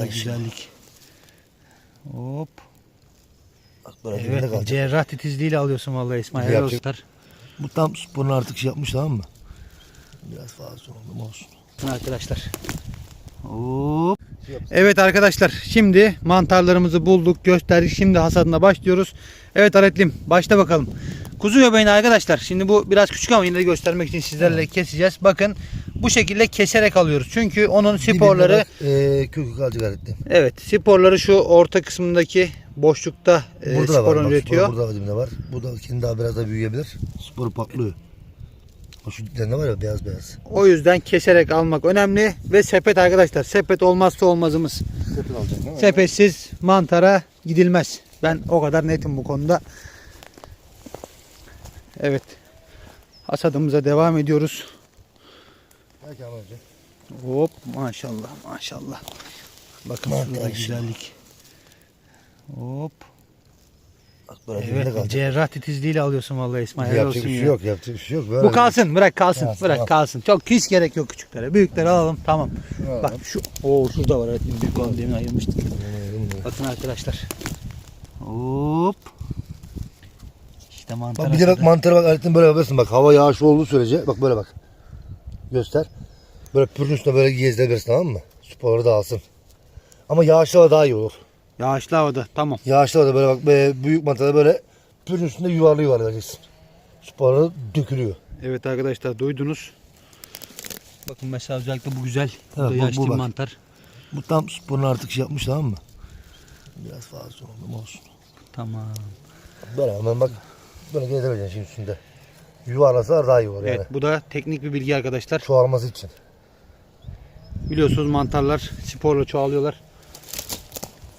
Ay güzellik. Hop. Bak dibinde Evet kalacak. cerrah titizliğiyle alıyorsun vallahi İsmail. Helal olsun. Bu tam sporunu artık şey yapmış tamam mı? Biraz fazla oldu olsun. arkadaşlar. Hop. Evet arkadaşlar şimdi mantarlarımızı bulduk gösterdik. Şimdi hasadına başlıyoruz. Evet Aretlim başla bakalım. Kuzu göbeğini arkadaşlar şimdi bu biraz küçük ama yine de göstermek için sizlerle keseceğiz. Bakın bu şekilde keserek alıyoruz. Çünkü onun sporları e, kökü kalacak evet sporları şu orta kısmındaki boşlukta e, Burada da var. sporunu üretiyor. burada var dibinde var. Bu da kendi daha biraz daha büyüyebilir. Sporu patlıyor. O şu dibinde var ya beyaz beyaz. O yüzden keserek almak önemli ve sepet arkadaşlar. Sepet olmazsa olmazımız. Sepet alacak değil mi? Sepetsiz mantara gidilmez. Ben o kadar netim bu konuda. Evet. Hasadımıza devam ediyoruz. Belki ama önce. Hop maşallah maşallah. Bakın şurada Maşallah. güzellik. Hop. Dibinde Evet kalacak. cerrah titizliğiyle alıyorsun vallahi İsmail. helal Yapacak olsun bir şey ya. yok. Yapacak bir şey yok. Böyle Bu kalsın bırak kalsın Kalsın, bırak kalsın. Çok hiç gerek yok küçüklere. Büyükleri alalım tamam. Alalım. Bak şu o şurada var evet büyük olan demin ayırmıştık. Bakın arkadaşlar. Hop. İşte mantar. Bak bir de bak mantara bak aletin böyle yapıyorsun bak hava yağışlı olduğu sürece bak böyle bak. Göster. Böyle pürün üstüne böyle gezdirebilirsin tamam mı? Sporları da alsın. Ama yağışlı hava daha iyi olur. Yağışlı havada tamam. Yağışlı havada böyle bak böyle büyük mantarda böyle pürün üstünde yuvarlı yuvarlı vereceksin. Sporları dökülüyor. Evet arkadaşlar duydunuz. Bakın mesela özellikle bu güzel. Bu Evet, bu- bu bak. mantar. Bu tam sporunu artık şey yapmış tamam mı? Biraz fazla oldu olsun. Tamam. Böyle hemen bak böyle gezdireceksin şimdi üstünde. Yuvarlasalar daha iyi olur Evet yani. bu da teknik bir bilgi arkadaşlar. Çoğalması için. Biliyorsunuz mantarlar sporla çoğalıyorlar.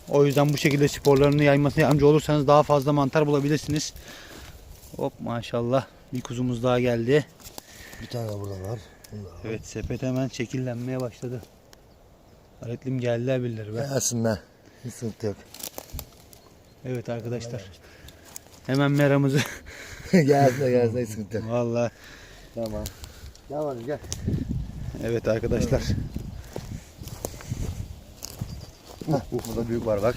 O yüzden bu şekilde sporlarını yaymasına yardımcı olursanız daha fazla mantar bulabilirsiniz. Hop maşallah. Bir kuzumuz daha geldi. Bir tane de burada var. Bunda var. Evet sepet hemen şekillenmeye başladı. Aletlim geldiler birileri be. Gelsin be. Hiç sıkıntı yok. Evet arkadaşlar. Hemen meramızı. gelsin gelsin hiç sıkıntı yok. Vallahi Tamam. Gel hadi gel. evet arkadaşlar. Heh, burada büyük var bak.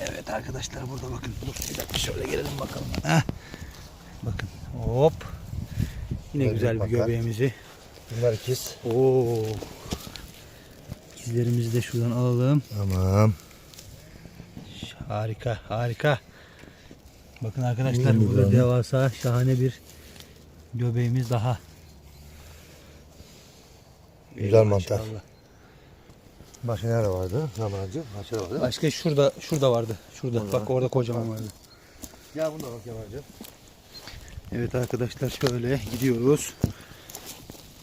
Evet arkadaşlar burada bakın. Dur bir dakika şöyle gelelim bakalım. Heh. Bakın hop. Yine Böyle güzel bir bakar. göbeğimizi. Bunlar ikiz. Oo. İkizlerimizi de şuradan alalım. Tamam. Harika harika. Bakın arkadaşlar Hmm, burada devasa şahane bir göbeğimiz daha. Güzel mantar. maşallah. Başka nerede vardı? Zamancı. Başka vardı. Başka şurada şurada vardı. Şurada. Bak orada kocaman vardı. Gel bunda bak Yabancı. Evet arkadaşlar şöyle gidiyoruz.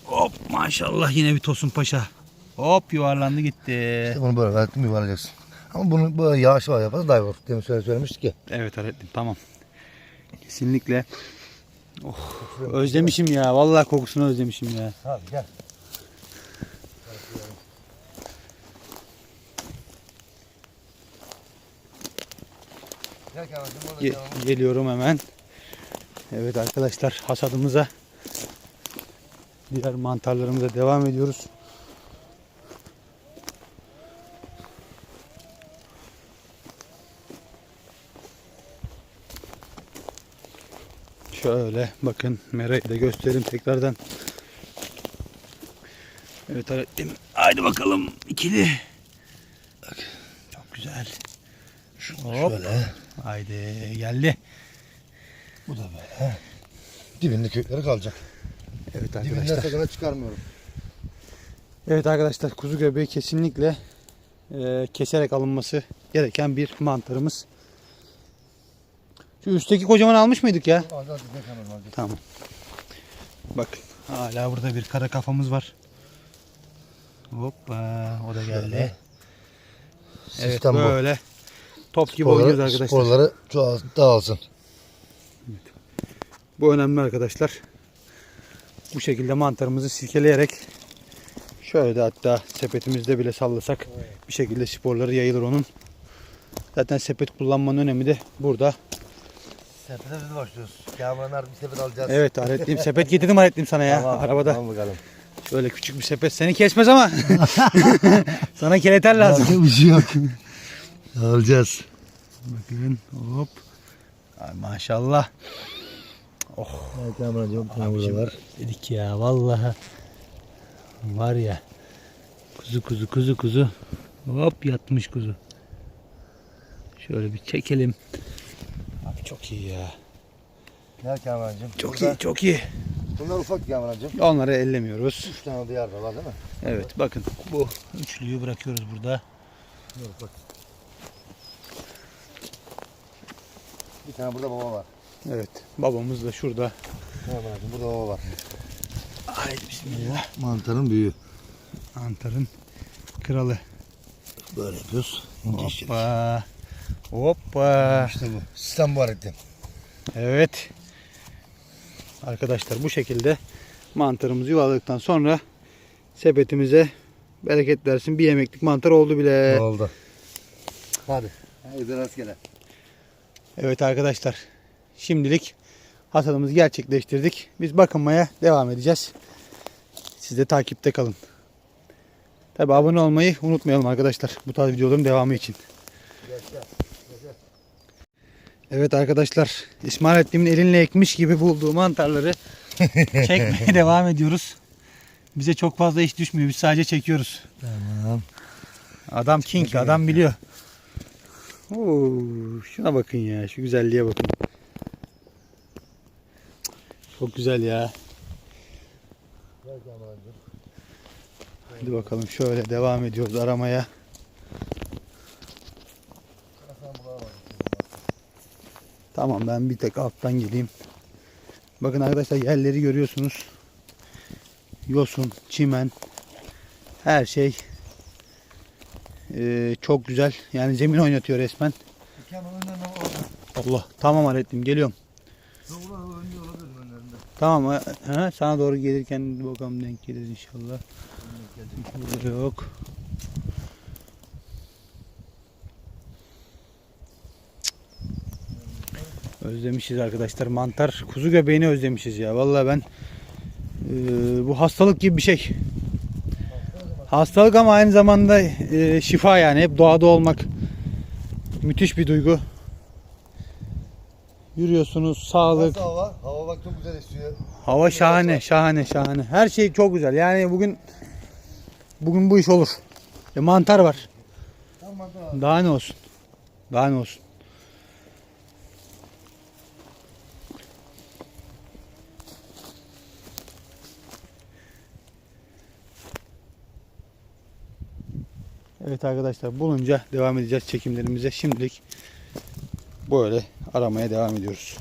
Hop maşallah yine bir Tosun Paşa. Hop yuvarlandı gitti. İşte bunu böyle gayet yuvarlayacaksın. Ama bunu böyle yağış var yaparsa daha iyi olur. Demin söyle söylemiştik ya. Evet öğretmenim tamam. Kesinlikle. Oh, özlemişim ya. Vallahi kokusunu özlemişim ya. Abi gel. Gel Kemal'cim burada Ge- geliyorum hemen. Evet arkadaşlar hasadımıza diğer mantarlarımıza devam ediyoruz. Şöyle bakın merayı da göstereyim tekrardan. Evet öğretmenim. Haydi bakalım ikili. Bak, çok güzel. Hop. Şöyle. Haydi geldi. Bu da böyle. Dibinde kökleri kalacak. Evet Dibinden arkadaşlar. sakına çıkarmıyorum. Evet arkadaşlar kuzu göbeği kesinlikle e, keserek alınması gereken bir mantarımız. Şu üstteki kocaman almış mıydık ya? Kadar alacağız. Tamam. Bakın hala burada bir kara kafamız var. Hoppa o da geldi. Şöyle. Evet Sistem bu. Top gibi oynuyoruz arkadaşlar. Sporları çoğal, dağılsın. Bu önemli arkadaşlar. Bu şekilde mantarımızı silkeleyerek şöyle de hatta sepetimizde bile sallasak bir şekilde sporları yayılır onun. Zaten sepet kullanmanın önemi de burada. Sepete biz başlıyoruz. Kamuranlar bir sepet alacağız. Evet aletliğim sepet getirdim aletliğim sana ya Tamam, arabada. Tamam bakalım. Böyle küçük bir sepet seni kesmez ama. Sana kereter lazım. Bir şey yok. Alacağız. Bakın hop. Ay maşallah. Evet Kamrancığım. Tamam burada var. Dedik ya vallahi. Var ya. Kuzu kuzu kuzu kuzu. Hop yatmış kuzu. Şöyle bir çekelim. Abi çok iyi ya. Gel Kamrancığım. Çok Burada- iyi çok iyi. Bunlar ufak Kamrancığım. Onları ellemiyoruz. Üç tane diyar da var değil mi? Evet bakın bu üçlüyü bırakıyoruz burada. Yok bak. Bir tane burada baba var. Evet babamız da şurada. Kamrancığım burada baba var. Haydi bismillah. Mantarın büyüğü. Antar'ın kralı. Böyle yapıyoruz. İnce işçilik. Hoppa. Hoppa. İşte bu. Sistem bu hareketi. Evet. Arkadaşlar bu şekilde mantarımızı yuvaladıktan sonra sepetimize bereket versin. Bir yemeklik mantar oldu bile. Oldu. Hadi. Haydi rastgele. Evet arkadaşlar. Şimdilik hasadımızı gerçekleştirdik. Biz bakınmaya devam edeceğiz. Siz de takipte kalın. Tabi abone olmayı unutmayalım arkadaşlar. Bu tarz videoların devamı için. Evet arkadaşlar. İsmail Ettiğimin elinle ekmiş gibi bulduğu mantarları çekmeye devam ediyoruz. Bize çok fazla iş düşmüyor. Biz sadece çekiyoruz. Tamam. Adam king, adam biliyor. Oo, şuna bakın ya, şu güzelliğe bakın. Çok güzel ya. Hadi bakalım şöyle devam ediyoruz aramaya. Tamam ben bir tek alttan geleyim. Bakın arkadaşlar yerleri görüyorsunuz. Yosun, çimen, her şey ee, çok güzel. Yani zemin oynatıyor resmen. Allah. Tamam Alettin geliyorum. Tamam. ha, sana doğru gelirken bakalım denk gelir inşallah. Burada yok. Özlemişiz arkadaşlar. Mantar, kuzu göbeğini özlemişiz ya. Vallahi ben e, bu hastalık gibi bir şey. Hastalık ama aynı zamanda e, şifa yani. Hep doğada olmak müthiş bir duygu. Yürüyorsunuz, sağlık. Nasıl hava? Hava bak çok güzel esiyor. Hava şahane, şahane, şahane. Her şey çok güzel. Yani bugün bugün bu iş olur. E, mantar var. Tamam tamam. Daha ne olsun? Daha ne olsun? Evet arkadaşlar bulunca devam edeceğiz çekimlerimize. Şimdilik böyle aramaya devam ediyoruz.